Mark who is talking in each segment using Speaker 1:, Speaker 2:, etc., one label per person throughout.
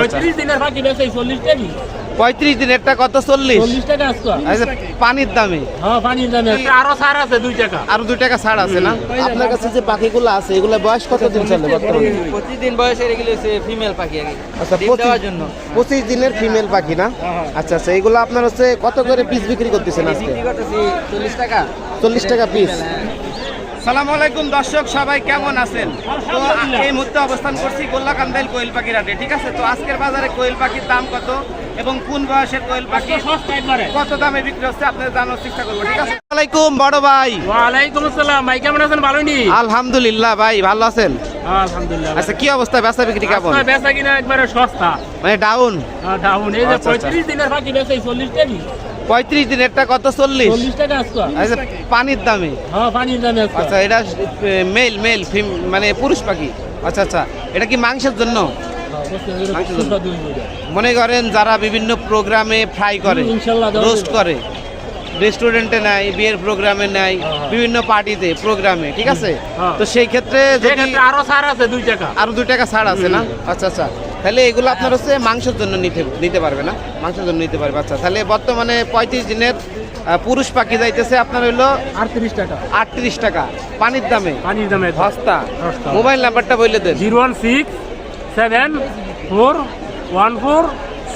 Speaker 1: পঁয়ত্রিশ দিনের বাকি বেশি চল্লিশ টাকা
Speaker 2: পঁয়ত্রিশ দিনেরটা কত? চল্লিশ।
Speaker 1: চল্লিশ টাকা আসতো
Speaker 2: আচ্ছা, পানির দামে?
Speaker 1: হ্যাঁ পানির দামে। আরও সার আছে দুই টাকা।
Speaker 2: আরও দুই টাকা ছাড় আছে না? আপনার কাছে যে পাখিগুলো আছে এগুলো বয়স কত দিন চলে বর্তমানে?
Speaker 3: প্রতিদিন বয়সের এগুলো হচ্ছে ফিমেল পাখি
Speaker 2: আচ্ছা পঁচিশ-
Speaker 3: দেওয়ার জন্য।
Speaker 2: পঁচিশ দিনের ফিমেল পাখি না? আচ্ছা আচ্ছা এগুলো আপনার হচ্ছে কত করে পিস বিক্রি করতেছেন আজকে?
Speaker 3: বিক্রি করতেছি চল্লিশ টাকা।
Speaker 2: চল্লিশ টাকা পিস
Speaker 3: হ্যাঁ।
Speaker 2: সালাম আলাইকুম দর্শক সবাই কেমন আছেন? তো এই মুহূর্তে অবস্থান করছি গোল্লাকান্দাইল কোয়েল পাখির হাটে ঠিক আছে? তো আজকের বাজারে কোয়েল পাখির দাম কত এবং কোন বয়সের কোয়েল পাখি কত দামে বিক্রি হচ্ছে আপনাদের জানার চেষ্টা করব ঠিক আছে? আলাইকুম বড় ভাই।
Speaker 1: ওয়ালাইকুম আসসালাম। ভাই কেমন আছেন? ভালো নি?
Speaker 2: আলহামদুলিল্লাহ ভাই ভালো আছেন?
Speaker 1: আলহামদুলিল্লাহ।
Speaker 2: আচ্ছা কি অবস্থা? বেচা বিক্রি কেমন?
Speaker 1: বেচা কিনা একবারে সস্তা।
Speaker 2: মানে ডাউন
Speaker 1: ডাউন এই যে
Speaker 2: আচ্ছা, আচ্ছা।
Speaker 1: পঁয়ত্রিশ দিনের বাকি বেশি চল্লিশ টাকা
Speaker 2: পঁয়ত্রিশ দিনেরটা কত? চল্লিশ। আচ্ছা পানির দামে?
Speaker 1: হ্যাঁ
Speaker 2: আচ্ছা এটা মেল মেল মানে পুরুষ পাখি? আচ্ছা আচ্ছা এটা কি মাংসের জন্য? মনে করেন যারা বিভিন্ন প্রোগ্রামে ফ্রাই করে রোস্ট করে রেস্টুরেন্টে নেয় বিয়ের প্রোগ্রামে নেয়
Speaker 1: হ্যাঁ, হ্যাঁ।
Speaker 2: বিভিন্ন পার্টিতে প্রোগ্রামে ঠিক আছে। তো সেই ক্ষেত্রে
Speaker 1: আরও সার আছে দুই টাকা।
Speaker 2: আরও দুই টাকা ছাড় আছে না? আচ্ছা আচ্ছা। তাহলে এগুলো আপনার হচ্ছে মাংসের জন্য নিতে নিতে পারবে না? মাংসের জন্য নিতে পারবে। আচ্ছা তাহলে বর্তমানে পঁয়ত্রিশ দিনের পুরুষ পাখি যাইতেছে আপনার হইল
Speaker 1: আটত্রিশ টাকা।
Speaker 2: আটত্রিশ টাকা। পানির দামে?
Speaker 1: পানির দামে।
Speaker 2: সস্তা। মোবাইল নাম্বারটা বলে দেন।
Speaker 1: Zero one six seven four one four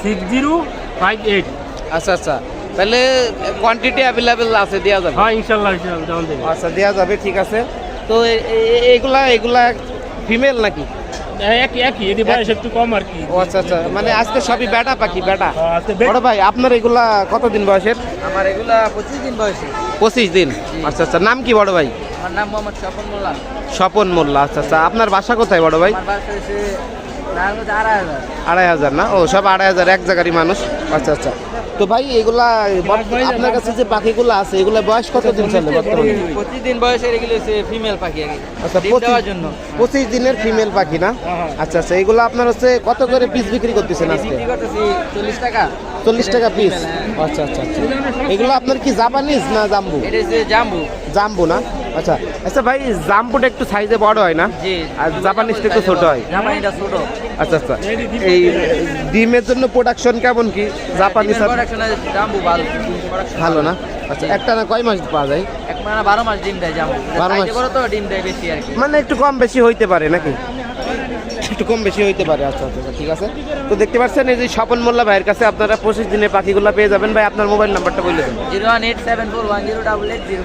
Speaker 1: six zero five eight.
Speaker 2: আচ্ছা আচ্ছা। তাহলে কোয়ান্টিটি অ্যাভেলেবেল আছে দেওয়া যাবে।
Speaker 1: হ্যাঁ ইনশাল্লাহ
Speaker 2: আচ্ছা দেওয়া যাবে ঠিক আছে। তো এগুলা এগুলা ফিমেল নাকি?
Speaker 1: একই একই। এটি বয়স একটু কম আর কি।
Speaker 2: আচ্ছা আচ্ছা। মানে আজকে সবই বেটা পাখি বেটা
Speaker 1: হ্যাঁ,
Speaker 2: বড় ভাই আপনার এগুলা কতদিন বয়সের?
Speaker 3: আমার এগুলা পঁচিশ দিন বয়সে
Speaker 2: পঁচিশ দিন? আচ্ছা আচ্ছা। নাম কি বড় ভাই?
Speaker 3: আমার নাম মোহাম্মদ স্বপন মোল্লা।
Speaker 2: স্বপন মোল্লা আচ্ছা আচ্ছা। আপনার বাসা কোথায় বড় ভাই?
Speaker 3: আমার বাসা হচ্ছে আড়াই হাজার।
Speaker 2: আড়াই হাজার না? ও সব আড়াই হাজার এক জায়গারই মানুষ। আচ্ছা আচ্ছা। তো ভাই এগুলা আপনার কাছে যে পাখিগুলো আছে এগুলা বয়স কতদিন চলে বর্তমানে?
Speaker 3: পঁচিশ দিন বয়সের এগুলো ফিমেল পাখি
Speaker 2: আচ্ছা পঁচিশ-
Speaker 3: দেওয়ার জন্য।
Speaker 2: পঁচিশ দিনের ফিমেল পাখি না? আচ্ছা আচ্ছা এগুলো আপনার হচ্ছে কত করে পিস বিক্রি করতেছেন আজকে?
Speaker 3: চল্লিশ টাকা।
Speaker 2: চল্লিশ টাকা পিস আচ্ছা আচ্ছা আচ্ছা। এগুলো আপনার কি জাপানিজ না জাম্বু
Speaker 3: জাম্বু
Speaker 2: জাম্বু না? আচ্ছা আচ্ছা ভাই জাম্বুটা একটু সাইজে বড় হয় না?
Speaker 3: জি।
Speaker 2: আর জাপানিজটা একটু ছোট হয়।
Speaker 3: জাপানিটা ছোট।
Speaker 2: আচ্ছা আচ্ছা। এই ডিমের জন্য প্রোডাকশন কেমন কি?
Speaker 3: প্রোডাকশনে ভালো।
Speaker 2: না? আচ্ছা একটা না কয় মাস পাওয়া যায়?
Speaker 3: এক মানে বারো মাস ডিম দেয় জাম্বু
Speaker 2: বারো মাস।
Speaker 3: তো ডিম দেয় বেশি আর কি।
Speaker 2: মানে একটু কম বেশি হইতে পারে নাকি? একটু কম বেশি হইতে পারে আচ্ছা আচ্ছা আচ্ছা, ঠিক আছে। তো দেখতে পাচ্ছেন এই যে স্বপন মোল্লা ভাইয়ের কাছে আপনারা পঁচিশ দিনে পাখিগুলো পেয়ে যাবেন। ভাই আপনার মোবাইল নাম্বারটা বলে
Speaker 3: zero one eight seven four one zero double eight zero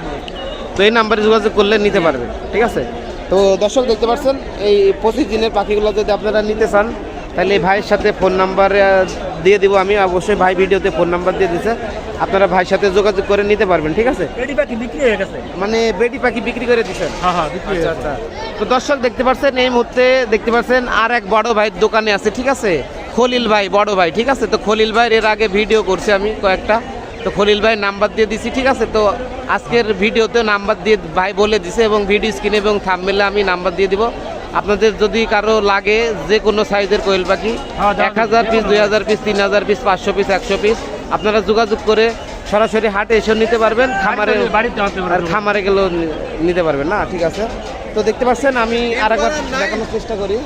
Speaker 2: তো এই নাম্বারে যোগাযোগ করলে নিতে পারবেন ঠিক আছে? তো দর্শক দেখতে পাচ্ছেন এই পঁচিশ দিনের পাখিগুলো যদি আপনারা নিতে চান তাহলে এই ভাইয়ের সাথে ফোন নাম্বার দিয়ে দিব আমি। অবশ্যই ভাই ভিডিওতে ফোন নাম্বার দিয়ে দিছে। আপনারা ভাইয়ের সাথে যোগাযোগ করে নিতে পারবেন ঠিক আছে?
Speaker 1: পেটি পাখি বিক্রি হয়ে গেছে।
Speaker 2: মানে বেডি পাখি বিক্রি করে দিচ্ছেন
Speaker 1: হ্যাঁ হ্যাঁ বিক্রি
Speaker 2: আচ্ছা আচ্ছা। তো দর্শক দেখতে পাচ্ছেন এই মুহূর্তে দেখতে পাচ্ছেন আর এক বড় ভাইয়ের দোকানে আছে ঠিক আছে? খলিল ভাই বড় ভাই ঠিক আছে? তো খলিল ভাইয়ের এর আগে ভিডিও করছি আমি কয়েকটা। তো খলিল ভাই নাম্বার দিয়ে দিছি ঠিক আছে? তো আজকের ভিডিওতে নাম্বার দিয়ে ভাই বলে দিছে এবং ভিডিও স্ক্রিনে এবং থামমেলে আমি নাম্বার দিয়ে দিব। আপনাদের যদি কারও লাগে যে কোনো সাইজের কোয়েল পাখি
Speaker 1: হ্যাঁ,
Speaker 2: এক হাজার পিস দুই হাজার পিস তিন হাজার পিস পাঁচশো পিস একশো পিস আপনারা যোগাযোগ করে সরাসরি হাটে এসে নিতে পারবেন খামারে আর খামারে গেলেও নিতে পারবেন। না ঠিক আছে। তো দেখতে পাচ্ছেন আমি আর একবার দেখানোর চেষ্টা করি।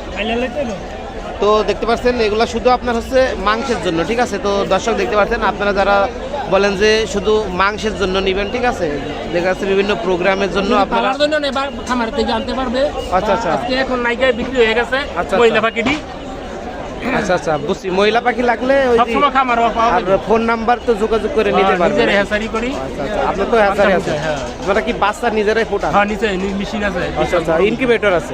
Speaker 2: তো দেখতে পাচ্ছেন এগুলো শুধু আপনার হচ্ছে মাংসের জন্য ঠিক আছে? তো দর্শক দেখতে পাচ্ছেন আপনারা যারা বলেন যে শুধু মাংসের জন্য নেবেন ঠিক আছে? দেখা যাচ্ছে বিভিন্ন প্রোগ্রামের জন্য আপনারা
Speaker 1: জন্য নেবার খামার থেকে আনতে পারবে।
Speaker 2: আচ্ছা, আচ্ছা।
Speaker 1: আজকে এখন নাইকায় বিক্রি হয়ে গেছে
Speaker 2: আচ্ছা,
Speaker 1: মহিলা
Speaker 2: আচ্ছা।
Speaker 1: পাখিটি।
Speaker 2: আচ্ছা আচ্ছা বুঝছি। মহিলা পাখি লাগলে ওই
Speaker 1: খামার
Speaker 2: আর ফোন নাম্বার তো যোগাযোগ করে নিতে
Speaker 1: হ্যাঁ,
Speaker 2: পারবেন।
Speaker 1: নিজের হেসারি করি।
Speaker 2: আচ্ছা আচ্ছা আপনার তো হ্যাচারি আছে।
Speaker 1: হ্যাঁ।
Speaker 2: আপনারা কি বাচ্চা নিজেরাই ফোটান?
Speaker 1: হ্যাঁ নিচে মেশিন আছে।
Speaker 2: আচ্ছা আচ্ছা ইনকিউবেটর আছে।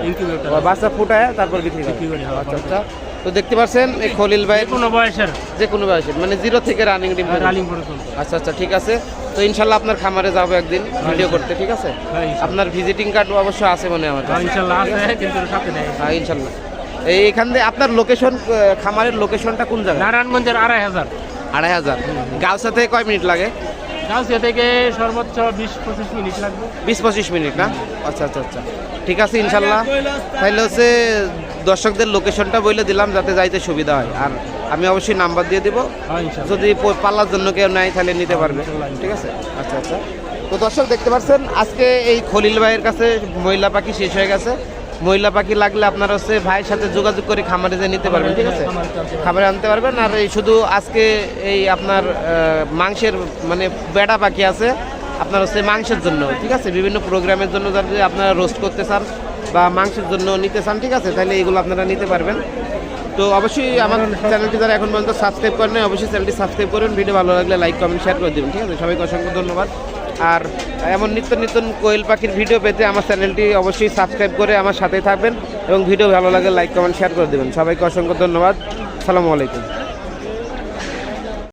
Speaker 2: ও, বাচ্চা ফুটায় তারপর বিক্রি
Speaker 1: বিক্রি
Speaker 2: করে
Speaker 1: করি, হ্যাঁ,
Speaker 2: আচ্ছা আচ্ছা। তো দেখতে পাচ্ছেন এই খলিল ভাই
Speaker 1: কোনো বয়সের।
Speaker 2: যে কোনো বয়সের মানে জিরো থেকে রানিং ডিম
Speaker 1: রানিং
Speaker 2: আচ্ছা আচ্ছা ঠিক আছে। তো ইনশাল্লাহ আপনার খামারে যাব একদিন ভিডিও করতে ঠিক আছে?
Speaker 1: হ্যাঁ,
Speaker 2: আপনার ভিজিটিং কার্ড অবশ্য আছে মনে হয় আমার
Speaker 1: হ্যাঁ, ইনশাল্লাহ আছে কিন্তু সাথে নেই।
Speaker 2: হ্যাঁ ইনশাল্লাহ। এই এখান থেকে আপনার লোকেশন খামারের লোকেশনটা কোন জায়গায়?
Speaker 1: নারায়ণগঞ্জের আড়াই হাজার।
Speaker 2: আড়াই হাজার। গাউসা থেকে কয় মিনিট লাগে?
Speaker 1: গাউসিয়া থেকে সর্বোচ্চ বিশ পঁচিশ মিনিট লাগবে।
Speaker 2: বিশ পঁচিশ মিনিট না? আচ্ছা আচ্ছা আচ্ছা। ঠিক আছে ইনশাল্লাহ। তাহলে হচ্ছে দর্শকদের লোকেশনটা বলে দিলাম যাতে যাইতে সুবিধা হয়। আর আমি অবশ্যই নাম্বার দিয়ে দিব।
Speaker 1: হ্যাঁ
Speaker 2: যদি পাল্লার জন্য কেউ নেয় তাহলে নিতে পারবে। ঠিক আছে? আচ্ছা আচ্ছা। তো দর্শক দেখতে পাচ্ছেন আজকে এই খলিল ভাইয়ের কাছে মহিলা পাখি শেষ হয়ে গেছে। মহিলা পাখি লাগলে আপনারা হচ্ছে ভাইয়ের সাথে যোগাযোগ করে খামারে যে নিতে পারবেন ঠিক আছে? খামারে আনতে পারবেন। আর এই শুধু আজকে এই আপনার মাংসের মানে বেড়া পাখি আছে। আপনার হচ্ছে মাংসের জন্য ঠিক আছে? বিভিন্ন প্রোগ্রামের জন্য যাতে আপনারা রোস্ট করতে চান। বা মাংসের জন্য নিতে চান, ঠিক আছে? তাহলে এগুলো আপনারা নিতে পারবেন। তো অবশ্যই আমার চ্যানেলটি যারা এখন পর্যন্ত সাবস্ক্রাইব করেন অবশ্যই চ্যানেলটি সাবস্ক্রাইব করুন। ভিডিও ভালো লাগলে লাইক, কমেন্ট শেয়ার করে দেবেন, ঠিক আছে? সবাইকে অসংখ্য ধন্যবাদ। আর এমন নিত্য নতুন কোয়েল পাখির ভিডিও পেতে আমার চ্যানেলটি অবশ্যই সাবস্ক্রাইব করে আমার সাথে থাকবেন এবং ভিডিও ভালো লাগলে লাইক, কমেন্ট শেয়ার করে দেবেন। সবাইকে অসংখ্য ধন্যবাদ। সালামু আলাইকুম।